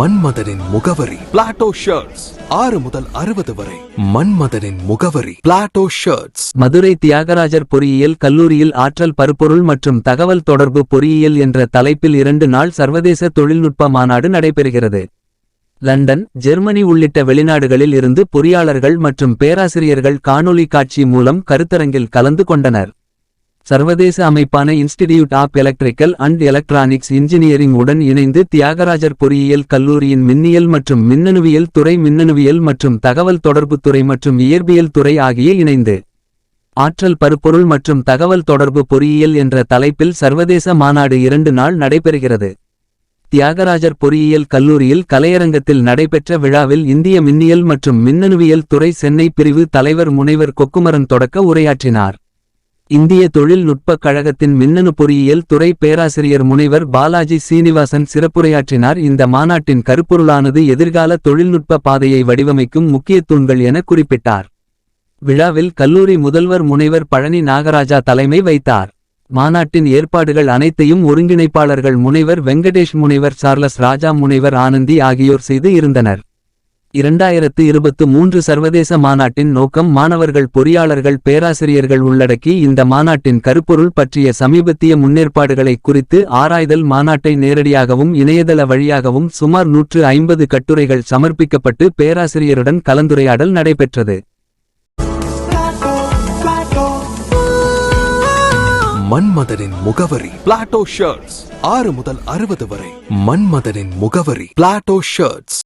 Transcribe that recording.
மன்மதனின் முகவரி. Plato shirts ஆறு முதல் அறுபது வரை. மன்மதனின் முகவரி. பிளாட்டோ ஷர்ட்ஸ் மதுரை தியாகராஜர் பொறியியல் கல்லூரியில் ஆற்றல் பருப்பொருள் மற்றும் தகவல் தொடர்பு பொறியியல் என்ற தலைப்பில் இரண்டு நாள் சர்வதேச தொழில்நுட்ப மாநாடு நடைபெறுகிறது. லண்டன் ஜெர்மனி உள்ளிட்ட வெளிநாடுகளில் இருந்து பொறியாளர்கள் மற்றும் பேராசிரியர்கள் காணொலி காட்சி மூலம் கருத்தரங்கில் கலந்து கொண்டனர். சர்வதேச அமைப்பான Institute of Electrical and Electronics Engineering உடன் இணைந்து தியாகராஜர் பொறியியல் கல்லூரியின் மின்னியல் மற்றும் மின்னணுவியல் துறை மின்னணுவியல் மற்றும் தகவல் தொடர்புத் துறை மற்றும் இயற்பியல் துறை ஆகிய இணைந்து. ஆற்றல் பருப்பொருள் மற்றும் தகவல் தொடர்பு பொறியியல் என்ற தலைப்பில் சர்வதேச மாநாடு இரண்டு நாள் நடைபெறுகிறது. தியாகராஜர் பொறியியல் கல்லூரியில் கலையரங்கத்தில் நடைபெற்ற விழாவில் இந்திய மின்னியல் மற்றும் மின்னணுவியல் துறை சென்னை பிரிவு தலைவர் முனைவர் கொக்குமரன் தொடக்க உரையாற்றினார். இந்திய தொழில்நுட்பக் கழகத்தின் மின்னணு பொறியியல் துறை பேராசிரியர் முனைவர் பாலாஜி சீனிவாசன் சிறப்புரையாற்றினார். இந்த மாநாட்டின் கருப்பொருளானது எதிர்கால தொழில்நுட்ப பாதையை வடிவமைக்கும் முக்கிய தூண்கள் என குறிப்பிட்டார். விழாவில் கல்லூரி முதல்வர் முனைவர் பழனி நாகராஜா தலைமை வைத்தார். மாநாட்டின் ஏற்பாடுகள் அனைத்தையும் ஒருங்கிணைப்பாளர்கள் முனைவர் வெங்கடேஷ் முனைவர் சார்லஸ் ராஜா முனைவர் ஆனந்தி ஆகியோர் செய்து இருந்தனர். இரண்டாயிரத்து இருபத்து மூன்று சர்வதேச மாநாட்டின் நோக்கம் மாணவர்கள் பொறியாளர்கள் பேராசிரியர்கள் உள்ளடக்கி இந்த மாநாட்டின் கருப்பொருள் பற்றிய சமீபத்திய முன்னேற்பாடுகளை குறித்து ஆராய்தல் மாநாட்டை நேரடியாகவும் இணையதள வழியாகவும் சுமார் நூற்று ஐம்பது கட்டுரைகள் சமர்ப்பிக்கப்பட்டு பேராசிரியருடன் கலந்துரையாடல் நடைபெற்றது. மன்மதனின் முகவரி பிளாட்டோ ஷர்ட்ஸ் ஆறு முதல் அறுபது வரை மன்மதனின் முகவரி பிளாட்டோ ஷர்ட்ஸ்